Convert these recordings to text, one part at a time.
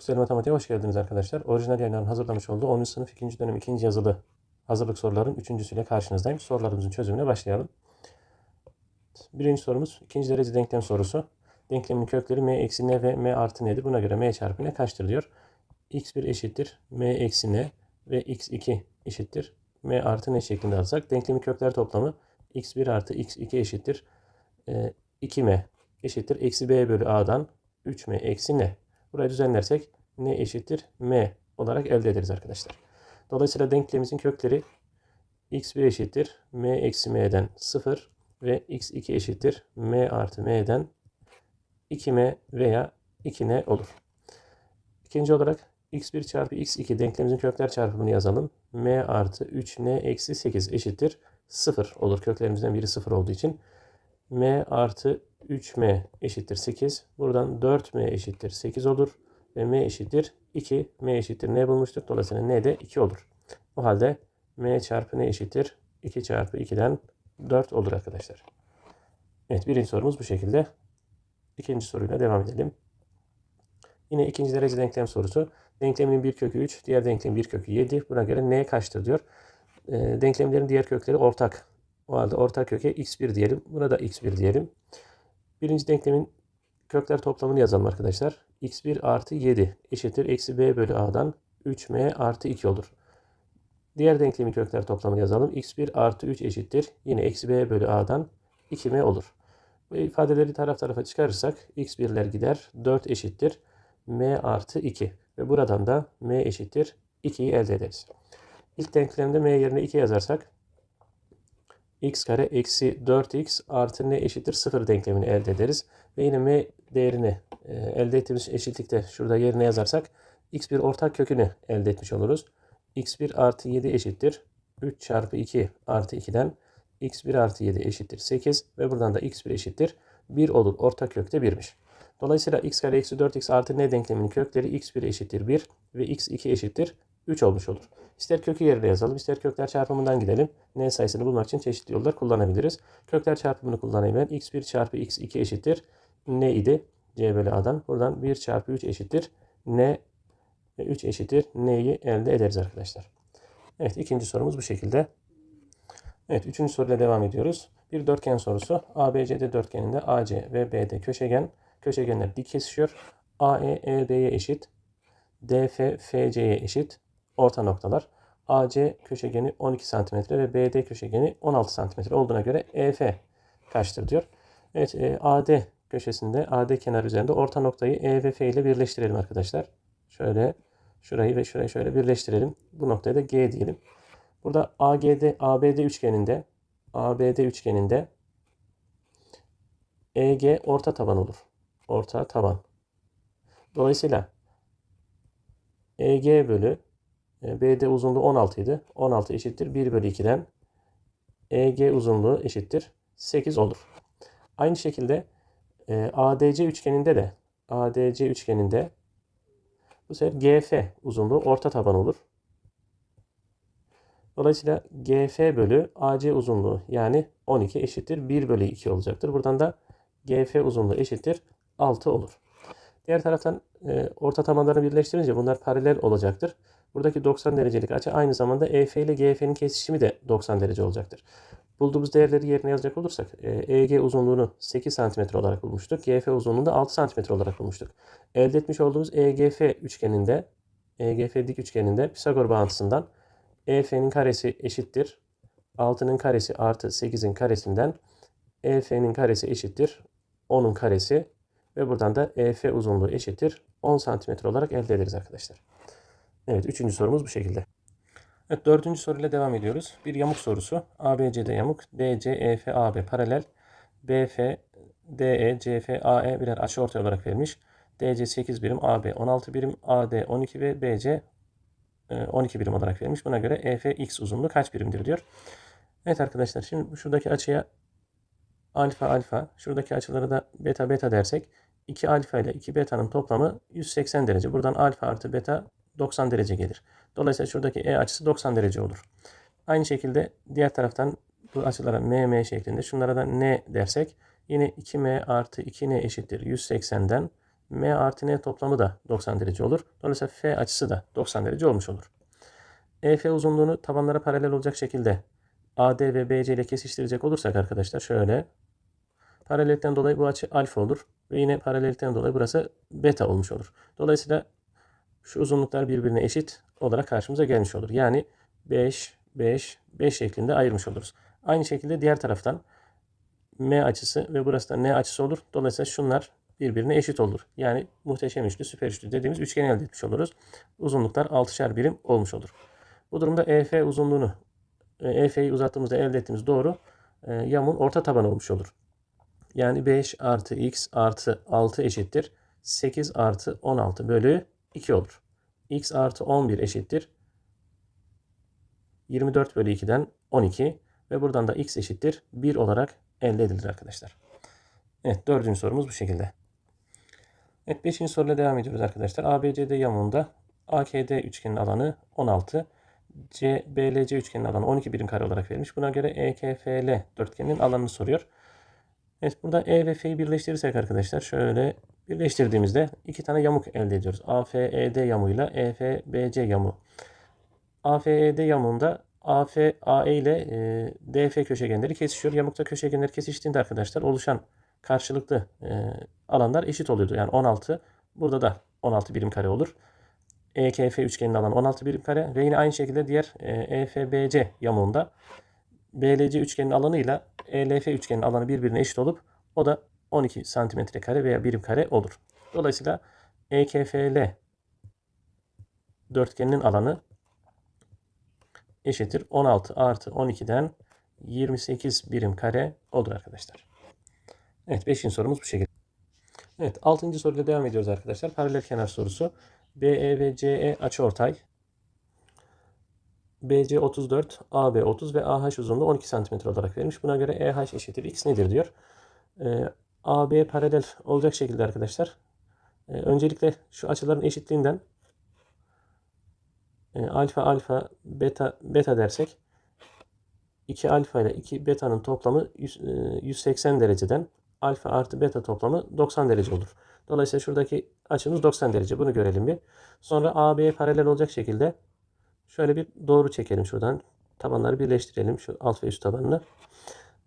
güzel matematiğe hoş geldiniz arkadaşlar. Orijinal yayınların hazırlamış olduğu 10. sınıf 2. dönem 2. yazılı hazırlık soruların 3.süyle karşınızdayım. Sorularımızın çözümüne başlayalım. Birinci sorumuz ikinci derece denklem sorusu. Denklemin kökleri m eksi n ve m artı n'dir. Buna göre m çarpı n kaçtır diyor. x1 eşittir m eksi n ve x2 eşittir m artı n şeklinde alırsak denklemin kökler toplamı x1 artı x2 eşittir e, 2m eşittir eksi b bölü a'dan 3m eksi n. Burayı düzenlersek n eşittir m olarak elde ederiz arkadaşlar. Dolayısıyla denklemimizin kökleri x1 eşittir m eksi m'den 0 ve x2 eşittir m artı m'den 2m veya 2n olur. İkinci olarak x1 çarpı x2 denklemimizin kökler çarpımını yazalım. m artı 3n eksi 8 eşittir 0 olur. Köklerimizden biri 0 olduğu için. m artı 3m eşittir 8. Buradan 4m eşittir 8 olur. Ve m eşittir 2. m eşittir n bulmuştuk. Dolayısıyla n de 2 olur. O halde m çarpı n eşittir 2 çarpı 2'den 4 olur arkadaşlar. Evet birinci sorumuz bu şekilde. İkinci soruyla devam edelim. Yine ikinci derece denklem sorusu. Denklemin bir kökü 3, diğer denklemin bir kökü 7. Buna göre n kaçtır diyor. E, denklemlerin diğer kökleri ortak. O halde ortak köke x1 diyelim. Buna da x1 diyelim. Birinci denklemin kökler toplamını yazalım arkadaşlar. x1 artı 7 eşittir eksi b bölü a'dan 3m artı 2 olur. Diğer denklemin kökler toplamını yazalım. x1 artı 3 eşittir. Yine eksi b bölü a'dan 2m olur. Bu ifadeleri taraf tarafa çıkarırsak x1'ler gider. 4 eşittir. m artı 2. Ve buradan da m eşittir 2'yi elde ederiz. İlk denklemde m yerine 2 yazarsak x kare eksi 4x artı n eşittir 0 denklemini elde ederiz. Ve yine m değerini e, elde ettiğimiz eşitlikte şurada yerine yazarsak x1 ortak kökünü elde etmiş oluruz. x1 artı 7 eşittir 3 çarpı 2 artı 2'den x1 artı 7 eşittir 8 ve buradan da x1 eşittir 1 olur. Ortak kökte 1'miş. Dolayısıyla x kare eksi 4x artı n denkleminin kökleri x1 eşittir 1 ve x2 eşittir 3 olmuş olur. İster kökü yerine yazalım, ister kökler çarpımından gidelim. N sayısını bulmak için çeşitli yollar kullanabiliriz. Kökler çarpımını kullanayım ben. x1 çarpı x2 eşittir n idi. c bölü a'dan. Buradan 1 çarpı 3 eşittir n ve 3 eşittir n'yi elde ederiz arkadaşlar. Evet ikinci sorumuz bu şekilde. Evet üçüncü soruyla devam ediyoruz. Bir dörtgen sorusu. ABCD dörtgeninde AC ve BD köşegen. Köşegenler dik kesişiyor. AE EB'ye eşit. DF FC'ye eşit. Orta noktalar. AC köşegeni 12 cm ve BD köşegeni 16 cm olduğuna göre EF kaçtır diyor. Evet e, AD köşesinde AD kenar üzerinde orta noktayı E ve F ile birleştirelim arkadaşlar. Şöyle şurayı ve şurayı şöyle birleştirelim. Bu noktaya da G diyelim. Burada AGD ABD üçgeninde ABD üçgeninde EG orta taban olur. Orta taban. Dolayısıyla EG bölü BD uzunluğu 16 idi. 16 eşittir 1 bölü 2'den EG uzunluğu eşittir 8 olur. Aynı şekilde e, ADC üçgeninde de ADC üçgeninde bu sefer GF uzunluğu orta taban olur. Dolayısıyla GF bölü AC uzunluğu yani 12 eşittir 1 bölü 2 olacaktır. Buradan da GF uzunluğu eşittir 6 olur. Diğer taraftan e, orta tabanları birleştirince bunlar paralel olacaktır. Buradaki 90 derecelik açı aynı zamanda EF ile GF'nin kesişimi de 90 derece olacaktır. Bulduğumuz değerleri yerine yazacak olursak e, EG uzunluğunu 8 cm olarak bulmuştuk. GF uzunluğunu da 6 cm olarak bulmuştuk. Elde etmiş olduğumuz EGF üçgeninde EGF dik üçgeninde Pisagor bağıntısından EF'nin karesi eşittir. 6'nın karesi artı 8'in karesinden EF'nin karesi eşittir. 10'un karesi ve buradan da EF uzunluğu eşittir. 10 cm olarak elde ederiz arkadaşlar. Evet üçüncü sorumuz bu şekilde. Evet dördüncü soruyla devam ediyoruz. Bir yamuk sorusu. ABCD yamuk. DC, EF, AB paralel. BF, DE, CF, AE birer açıortay olarak verilmiş. DC 8 birim, AB 16 birim, AD 12 ve BC 12 e, birim olarak verilmiş. Buna göre EF x uzunluğu kaç birimdir diyor. Evet arkadaşlar şimdi şuradaki açıya alfa alfa, şuradaki açılara da beta beta dersek 2 alfa ile 2 beta'nın toplamı 180 derece. Buradan alfa artı beta 90 derece gelir. Dolayısıyla şuradaki E açısı 90 derece olur. Aynı şekilde diğer taraftan bu açılara MM şeklinde şunlara da N dersek yine 2M artı 2N eşittir 180'den M artı N toplamı da 90 derece olur. Dolayısıyla F açısı da 90 derece olmuş olur. EF uzunluğunu tabanlara paralel olacak şekilde AD ve BC ile kesiştirecek olursak arkadaşlar şöyle paralellikten dolayı bu açı alfa olur ve yine paralellikten dolayı burası beta olmuş olur. Dolayısıyla şu uzunluklar birbirine eşit olarak karşımıza gelmiş olur. Yani 5, 5, 5 şeklinde ayırmış oluruz. Aynı şekilde diğer taraftan M açısı ve burası da N açısı olur. Dolayısıyla şunlar birbirine eşit olur. Yani muhteşem üçlü, süper üçlü dediğimiz üçgen elde etmiş oluruz. Uzunluklar 6'şer birim olmuş olur. Bu durumda EF uzunluğunu EF'yi uzattığımızda elde ettiğimiz doğru e, yamuğun orta tabanı olmuş olur. Yani 5 artı x artı 6 eşittir. 8 artı 16 bölü 2 olur. x artı 11 eşittir. 24 bölü 2'den 12 ve buradan da x eşittir 1 olarak elde edilir arkadaşlar. Evet dördüncü sorumuz bu şekilde. Evet beşinci soruyla devam ediyoruz arkadaşlar. ABCD yamuğunda AKD üçgenin alanı 16. CBLC üçgenin alanı 12 birim kare olarak verilmiş. Buna göre EKFL dörtgeninin alanını soruyor. Evet burada E ve F'yi birleştirirsek arkadaşlar şöyle birleştirdiğimizde iki tane yamuk elde ediyoruz. AFED yamuğuyla EFBC yamuğu. AFED yamuğunda AF, AE ile e, DF köşegenleri kesişiyor. Yamukta köşegenler kesiştiğinde arkadaşlar oluşan karşılıklı e, alanlar eşit oluyordu. Yani 16 burada da 16 birim kare olur. EKF üçgeninin alanı 16 birim kare ve yine aynı şekilde diğer e, EFBC yamuğunda BLC üçgenin alanıyla ELF üçgenin alanı birbirine eşit olup o da 12 santimetre kare veya birim kare olur. Dolayısıyla EKFL dörtgeninin alanı eşittir 16 artı 12'den 28 birim kare olur arkadaşlar. Evet 5. sorumuz bu şekilde. Evet 6. soruyla devam ediyoruz arkadaşlar. Paralel kenar sorusu. BE ve CE açıortay. BC 34, AB 30 ve AH uzunluğu 12 cm olarak verilmiş. Buna göre EH eşittir x nedir diyor. Ee, AB paralel olacak şekilde arkadaşlar. Ee, öncelikle şu açıların eşitliğinden e, alfa alfa beta beta dersek 2 alfa ile 2 beta'nın toplamı 100, e, 180 dereceden alfa artı beta toplamı 90 derece olur. Dolayısıyla şuradaki açımız 90 derece. Bunu görelim bir. Sonra AB'ye paralel olacak şekilde şöyle bir doğru çekelim şuradan. Tabanları birleştirelim. Şu alt ve üst tabanını.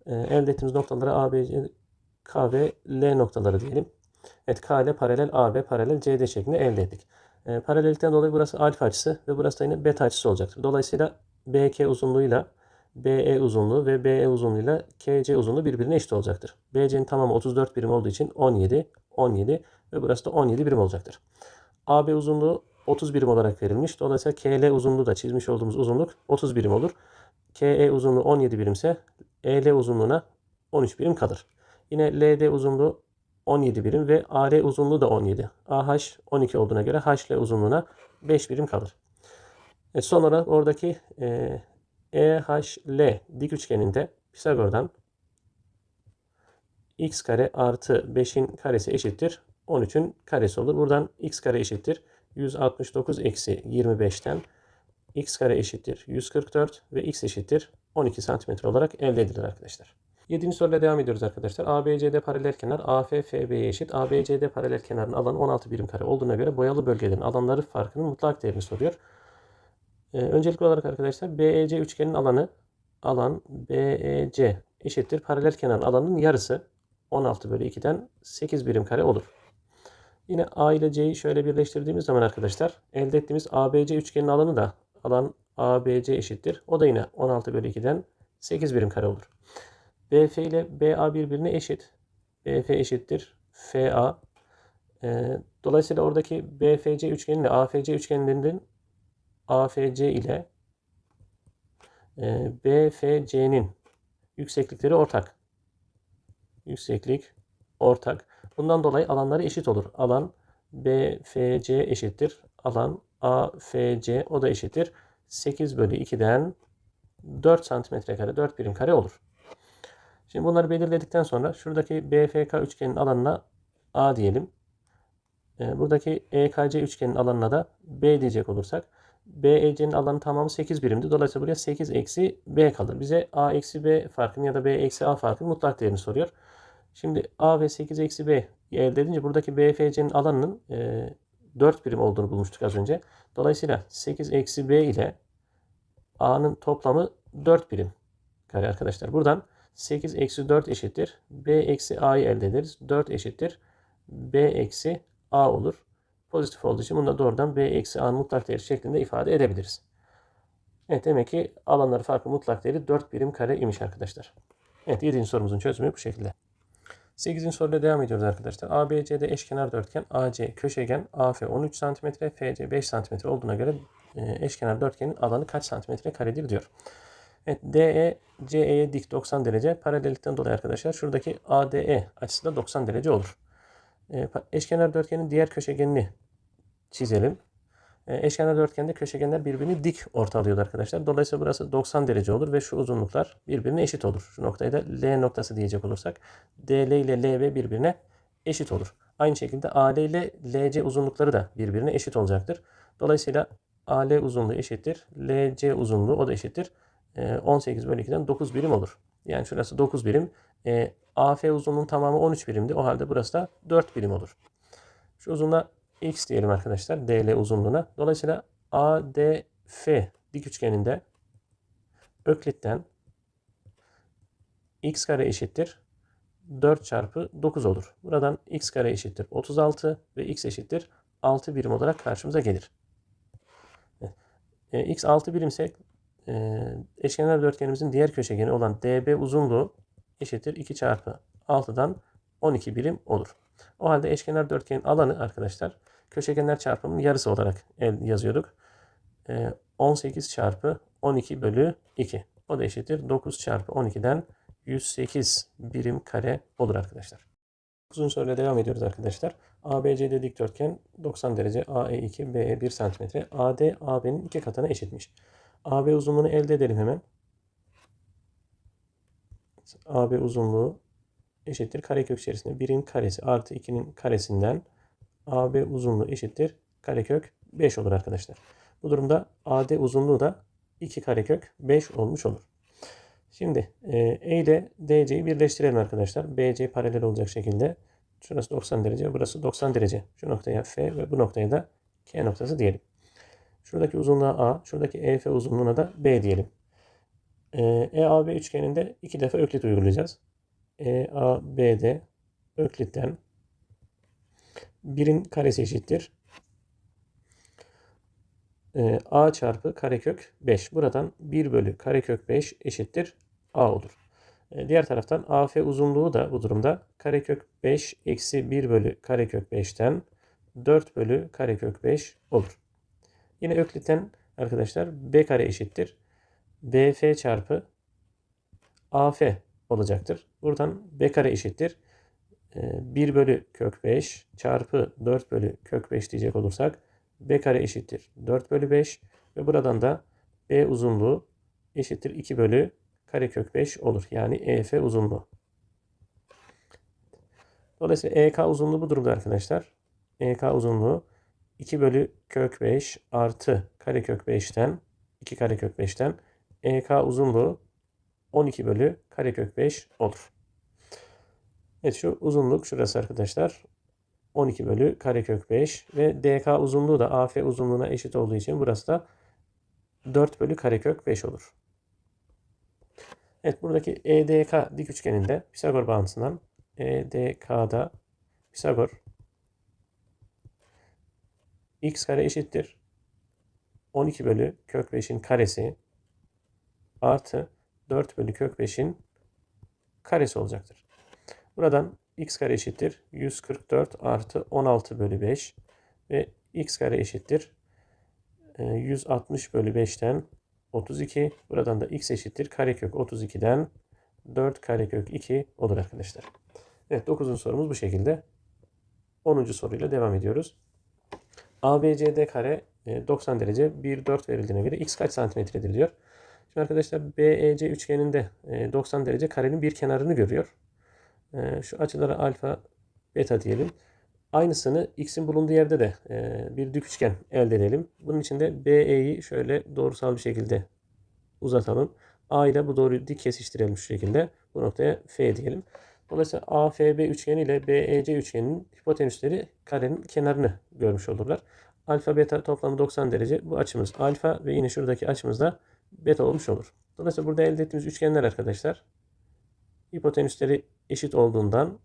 E, elde ettiğimiz noktalara ABC, K ve L noktaları diyelim. Evet K ile paralel AB paralel CD şeklinde elde ettik. E, paralellikten dolayı burası alfa açısı ve burası da yine beta açısı olacaktır. Dolayısıyla BK uzunluğuyla BE uzunluğu ve BE uzunluğuyla KC uzunluğu birbirine eşit olacaktır. BC'nin tamamı 34 birim olduğu için 17, 17 ve burası da 17 birim olacaktır. AB uzunluğu 30 birim olarak verilmiş. Dolayısıyla KL uzunluğu da çizmiş olduğumuz uzunluk 30 birim olur. KE uzunluğu 17 birimse EL uzunluğuna 13 birim kalır. Yine LD uzunluğu 17 birim ve AR uzunluğu da 17. AH 12 olduğuna göre HL uzunluğuna 5 birim kalır. E son olarak oradaki e, EHL dik üçgeninde Pisagor'dan x kare artı 5'in karesi eşittir 13'ün karesi olur. Buradan x kare eşittir 169 eksi 25'ten x kare eşittir 144 ve x eşittir 12 santimetre olarak elde edilir arkadaşlar. 7. soruyla devam ediyoruz arkadaşlar. ABCD paralel kenar AF FB'ye eşit. ABCD paralel kenarın alanı 16 birim kare olduğuna göre boyalı bölgelerin alanları farkının mutlak değerini soruyor. Ee, öncelikli olarak arkadaşlar BEC üçgenin alanı alan BEC eşittir. Paralel kenarın alanının yarısı 16 bölü 2'den 8 birim kare olur. Yine A ile C'yi şöyle birleştirdiğimiz zaman arkadaşlar elde ettiğimiz ABC üçgenin alanı da alan ABC eşittir. O da yine 16 bölü 2'den 8 birim kare olur. BF ile BA birbirine eşit. BF eşittir FA. Ee, dolayısıyla oradaki BFC üçgeni ile AFC üçgenlerinin AFC ile e, BFC'nin yükseklikleri ortak. Yükseklik ortak. Bundan dolayı alanları eşit olur. Alan BFC eşittir. Alan AFC o da eşittir. 8 bölü 2'den 4 santimetre kare 4 birim kare olur. Şimdi bunları belirledikten sonra şuradaki BFK üçgenin alanına A diyelim. E, buradaki EKC üçgenin alanına da B diyecek olursak BEC'nin alanı tamamı 8 birimdi. Dolayısıyla buraya 8 eksi B kalır. Bize A eksi B farkını ya da B eksi A farkını mutlak değerini soruyor. Şimdi A ve 8 eksi B elde edince buradaki BFC'nin alanının e, 4 birim olduğunu bulmuştuk az önce. Dolayısıyla 8 eksi B ile A'nın toplamı 4 birim kare arkadaşlar. Buradan 8 eksi 4 eşittir. B eksi A'yı elde ederiz. 4 eşittir. B eksi A olur. Pozitif olduğu için bunu da doğrudan B eksi A'nın mutlak değeri şeklinde ifade edebiliriz. Evet demek ki alanları farklı mutlak değeri 4 birim kare imiş arkadaşlar. Evet 7. sorumuzun çözümü bu şekilde. 8. soruyla devam ediyoruz arkadaşlar. ABCD eşkenar dörtgen, AC köşegen, AF 13 cm, FC 5 cm olduğuna göre e, eşkenar dörtgenin alanı kaç santimetre karedir diyor. Evet DE CE'ye dik 90 derece. Paralellikten dolayı arkadaşlar şuradaki ADE açısı da 90 derece olur. E, eşkenar dörtgenin diğer köşegenini çizelim. E, eşkenar dörtgende köşegenler birbirini dik ortalıyordu arkadaşlar. Dolayısıyla burası 90 derece olur ve şu uzunluklar birbirine eşit olur. Şu noktayı da L noktası diyecek olursak DL ile LB birbirine eşit olur. Aynı şekilde AL ile LC uzunlukları da birbirine eşit olacaktır. Dolayısıyla AL uzunluğu eşittir. LC uzunluğu o da eşittir. 18 bölü 2'den 9 birim olur. Yani şurası 9 birim. E, AF uzunluğunun tamamı 13 birimdi. O halde burası da 4 birim olur. Şu uzunluğa x diyelim arkadaşlar. DL uzunluğuna. Dolayısıyla ADF dik üçgeninde Öklit'ten x kare eşittir 4 çarpı 9 olur. Buradan x kare eşittir 36 ve x eşittir 6 birim olarak karşımıza gelir. E, x 6 birimse e, eşkenar dörtgenimizin diğer köşegeni olan DB uzunluğu eşittir 2 çarpı 6'dan 12 birim olur. O halde eşkenar dörtgenin alanı arkadaşlar köşegenler çarpımının yarısı olarak yazıyorduk. 18 çarpı 12 bölü 2. O da eşittir 9 çarpı 12'den 108 birim kare olur arkadaşlar. Uzun soruyla devam ediyoruz arkadaşlar. ABCD dikdörtgen 90 derece AE2 BE 1 cm AD AB'nin iki katına eşitmiş. AB uzunluğunu elde edelim hemen. AB uzunluğu eşittir karekök içerisinde 1'in karesi artı 2'nin karesinden AB uzunluğu eşittir karekök 5 olur arkadaşlar. Bu durumda AD uzunluğu da 2 karekök 5 olmuş olur. Şimdi e, E ile DC'yi birleştirelim arkadaşlar. BC paralel olacak şekilde. Şurası 90 derece, burası 90 derece. Şu noktaya F ve bu noktaya da K noktası diyelim. Şuradaki uzunluğa A, şuradaki EF uzunluğuna da B diyelim. E, EAB üçgeninde iki defa öklit uygulayacağız. EAB'de öklitten 1'in karesi eşittir. E, A çarpı karekök 5. Buradan 1 bölü karekök 5 eşittir A olur. E, diğer taraftan AF uzunluğu da bu durumda karekök 5 eksi 1 bölü karekök 5'ten 4 bölü karekök 5 olur. Yine Öklit'ten arkadaşlar B kare eşittir. BF çarpı AF olacaktır. Buradan B kare eşittir. 1 ee, bölü kök 5 çarpı 4 bölü kök 5 diyecek olursak B kare eşittir 4 bölü 5 ve buradan da B uzunluğu eşittir 2 bölü kare kök 5 olur. Yani EF uzunluğu. Dolayısıyla EK uzunluğu bu durumda arkadaşlar. EK uzunluğu 2 bölü kök 5 artı kare kök 5'ten 2 kare kök 5'ten EK uzunluğu 12 bölü kare kök 5 olur. Evet şu uzunluk şurası arkadaşlar. 12 bölü karekök 5 ve DK uzunluğu da AF uzunluğuna eşit olduğu için burası da 4 bölü karekök 5 olur. Evet buradaki EDK dik üçgeninde Pisagor bağıntısından EDK'da Pisagor x kare eşittir 12 bölü kök 5'in karesi artı 4 bölü kök 5'in karesi olacaktır. Buradan x kare eşittir 144 artı 16 bölü 5 ve x kare eşittir 160 e, bölü 5'ten 32. Buradan da x eşittir karekök 32'den 4 karekök 2 olur arkadaşlar. Evet 9. sorumuz bu şekilde. 10. soruyla devam ediyoruz. ABCD kare 90 e, derece 1 4 verildiğine göre x kaç santimetredir diyor. Şimdi arkadaşlar BEC üçgeninde 90 e, derece karenin bir kenarını görüyor. Ee, şu açılara alfa, beta diyelim. Aynısını x'in bulunduğu yerde de e, bir dik üçgen elde edelim. Bunun için de BE'yi şöyle doğrusal bir şekilde uzatalım. A ile bu doğruyu dik kesiştirelim şu şekilde. Bu noktaya F diyelim. Dolayısıyla AFB üçgeni ile BEC üçgeninin hipotenüsleri karenin kenarını görmüş olurlar. Alfa beta toplamı 90 derece. Bu açımız alfa ve yine şuradaki açımız da beta olmuş olur. Dolayısıyla burada elde ettiğimiz üçgenler arkadaşlar hipotenüsleri eşit olduğundan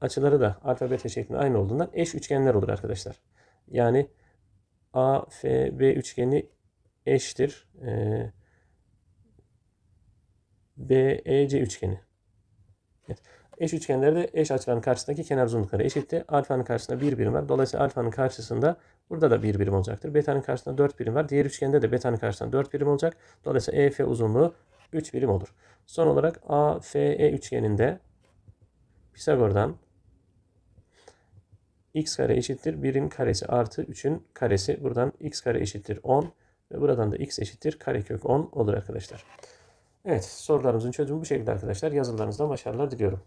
açıları da alfa beta şeklinde aynı olduğundan eş üçgenler olur arkadaşlar. Yani AFB üçgeni eşittir. Ee, BEC üçgeni. Evet. Eş üçgenlerde eş açıların karşısındaki kenar uzunlukları eşitti. Alfanın karşısında 1 birim var. Dolayısıyla alfanın karşısında burada da 1 birim olacaktır. Beta'nın karşısında 4 birim var. Diğer üçgende de beta'nın karşısında 4 birim olacak. Dolayısıyla EF uzunluğu 3 birim olur. Son olarak AFE üçgeninde Pisagor'dan x kare eşittir 1'in karesi artı 3'ün karesi. Buradan x kare eşittir 10 ve buradan da x eşittir karekök 10 olur arkadaşlar. Evet sorularımızın çözümü bu şekilde arkadaşlar. Yazılarınızdan başarılar diliyorum.